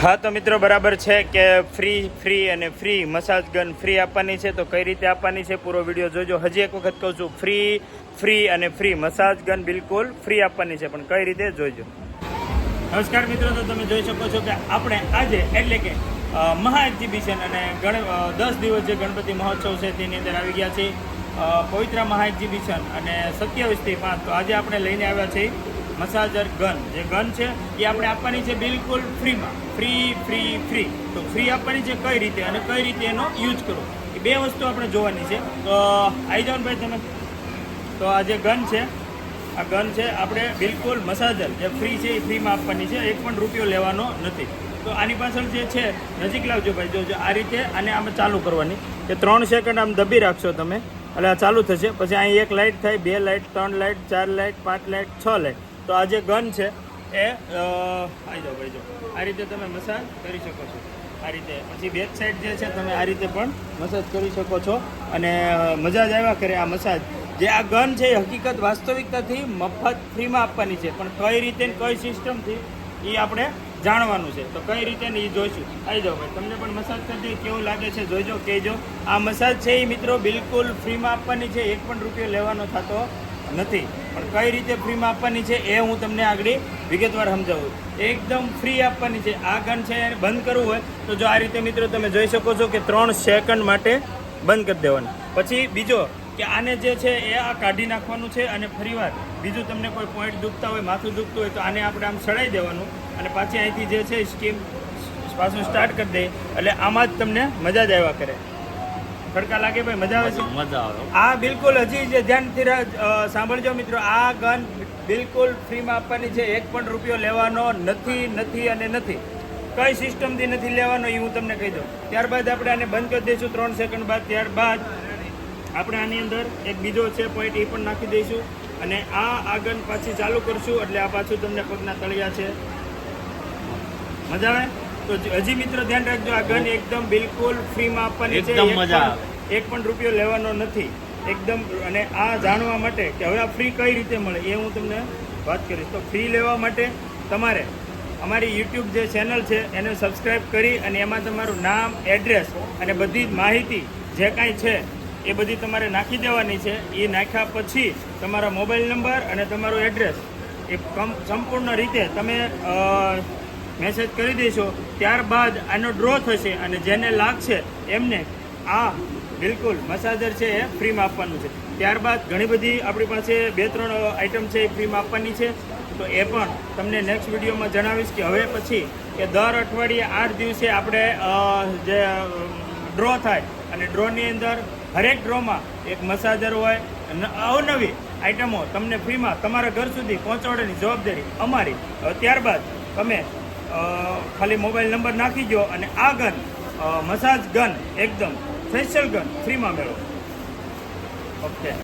હા, તો મિત્રો બરાબર છે કે ફ્રી ફ્રી અને ફ્રી મસાજ ગન ફ્રી આપવાની છે. તો કઈ રીતે આપવાની છે પૂરો વીડિયો જોજો. હજી એક વખત કહું છું ફ્રી ફ્રી અને ફ્રી મસાજ ગન બિલકુલ ફ્રી આપવાની છે, પણ કઈ રીતે જોઈજો નમસ્કાર મિત્રો, તો તમે જોઈ શકો છો કે આપણે આજે એટલે કે મહા એક્ઝિબિશન અને ગણ દસ દિવસ જે ગણપતિ મહોત્સવ છે, તેની અંદર આવી ગયા છે પવિત્ર મહા એક્ઝિબિશન અને સત્યાવીસથી પાંચ. તો આજે આપણે લઈને આવ્યા છીએ મસાજર ગન. જે ગન છે, એ આપણે આપવાની છે બિલકુલ ફ્રીમાં. Free free free. તો ફ્રી આપવાની છે કઈ રીતે અને કઈ રીતે એનો યુઝ કરવો? એ બે વસ્તુ આપણે જોવાની છે. તો આવી જાઓ ભાઈ તમે. તો આ જે ગન છે, આ ગન છે, આપણે બિલકુલ મસાજર, જે ફ્રી છે, એ ફ્રીમાં આપવાની છે. એક પણ રૂપિયો લેવાનો નથી. તો આની પાછળ જે છે, નજીક લાવજો ભાઈ જોજો આ રીતે આને આમ ચાલુ કરવાની. કે ત્રણ સેકન્ડ આમ દબી રાખશો તમે. એટલે આ ચાલુ થશે. પછી અહીં એક લાઇટ થાય, બે લાઇટ ત્રણ લાઇટ ચાર લાઇટ પાંચ લાઇટ છ લાઇટ તો આ જે ગન છે, એ આવી જાઓ, ભાઈ જો આ રીતે તમે મસાજ કરી શકો છો. આ રીતે. પછી બેક સાઈડ જે છે, તમે આ રીતે પણ મસાજ કરી શકો છો. અને મજા જ આવ્યા કરે આ મસાજ. જે આ ગન છે, એ હકીકત વાસ્તવિકતાથી મફત ફ્રીમાં આપવાની છે. પણ કઈ રીતે કઈ સિસ્ટમથી એ આપણે જાણવાનું છે. તો કઈ રીતે ને એ જોઈશું. આવી જાઓ, ભાઈ. તમને પણ મસાજ કરતી કેવું લાગે છે, જોઈજો, કહેજો. આ મસાજ છે એ મિત્રો બિલકુલ ફ્રીમાં આપવાની છે. એક પણ રૂપિયો લેવાનો થતો નથી. પણ કઈ રીતે ફ્રીમાં આપવાની છે એ હું તમને આગળ વિગતવાર સમજાવું. એકદમ ફ્રી આપવાની છે. આ ગન છે બંધ કરવું હોય તો જો આ રીતે મિત્રો તમે જોઈ શકો છો કે ત્રણ સેકન્ડ માટે બંધ કરી દેવાનું. પછી બીજો કે આને જે છે એ આ કાઢી નાખવાનું છે અને ફરીવાર બીજું તમને કોઈ પોઈન્ટ દુખતા હોય, માથું દુખતું હોય તો આને આપણે આમ સડાઈ દેવાનું અને પાછી અહીંથી જે છે સ્કીમ પાછું સ્ટાર્ટ કરી દઈએ એટલે આમાં જ તમને મજા જ આવ્યા કરે. ખડકા લાગે ભાઈ મજા આવે છે? મજા આવે આ બિલકુલ હજી જે ધ્યાનથી સાંભળજો મિત્રો આ ગન બિલકુલ ફ્રીમાં આપવાની છે. એક પણ રૂપિયો લેવાનો નથી નથી અને નથી. કઈ સિસ્ટમથી નથી લેવાનો એ હું તમને કહી દઉં. ત્યારબાદ આપણે આને બંધ કરી દઈશું ત્રણ સેકન્ડ બાદ. ત્યારબાદ આપણે આની અંદર એક બીજો છે પોઈન્ટ એ પણ નાખી દઈશું. અને આ આગળ પાછી ચાલુ કરશું એટલે આ પાછું તમને પગના તળિયા છે. મજા આવે? તો હજી મિત્રો ધ્યાન રાખજો આ ગન એકદમ બિલકુલ ફ્રીમાં આપવાની છે એકદમ મજા પણ- એક પણ રૂપિયો લેવાનો નથી. એકદમ અને આ જાણવા માટે કે હવે આ ફ્રી કઈ રીતે મળે એ હું તમને વાત કરીશ. તો ફ્રી લેવા માટે તમારે અમારી યુટ્યુબ જે ચેનલ છે એને સબસ્ક્રાઈબ કરી અને એમાં તમારું નામ એડ્રેસ અને બધી જ માહિતી જે કાંઈ છે એ બધી તમારે નાખી દેવાની છે. એ નાખ્યા પછી તમારા મોબાઈલ નંબર અને તમારું એડ્રેસ એ સંપૂર્ણ રીતે તમે મેસેજ કરી દેશો ત્યારબાદ આનો ડ્રો થશે અને જેને લાગશે એમને આ બિલકુલ મસાજર છે એ ફ્રીમાં આપવાનું છે. ત્યારબાદ ઘણી બધી આપણી પાસે બે ત્રણ આઇટમ છે એ ફ્રીમાં આપવાની છે. તો એ પણ તમને નેક્સ્ટ વિડીયોમાં જણાવીશ કે હવે પછી કે દર અઠવાડિયે આઠ દિવસે આપણે જે ડ્રો થાય અને ડ્રોની અંદર હરેક ડ્રોમાં એક મસાજર હોય અવનવી આઇટમો તમને ફ્રીમાં તમારા ઘર સુધી પહોંચાડવાની જવાબદારી અમારી. ત્યારબાદ તમે ખાલી મોબાઈલ નંબર નાખી દો અને આ ગન મસાજ ગન, એકદમ ફેશિયલ ગન ફ્રીમાં મેળવો. ઓકે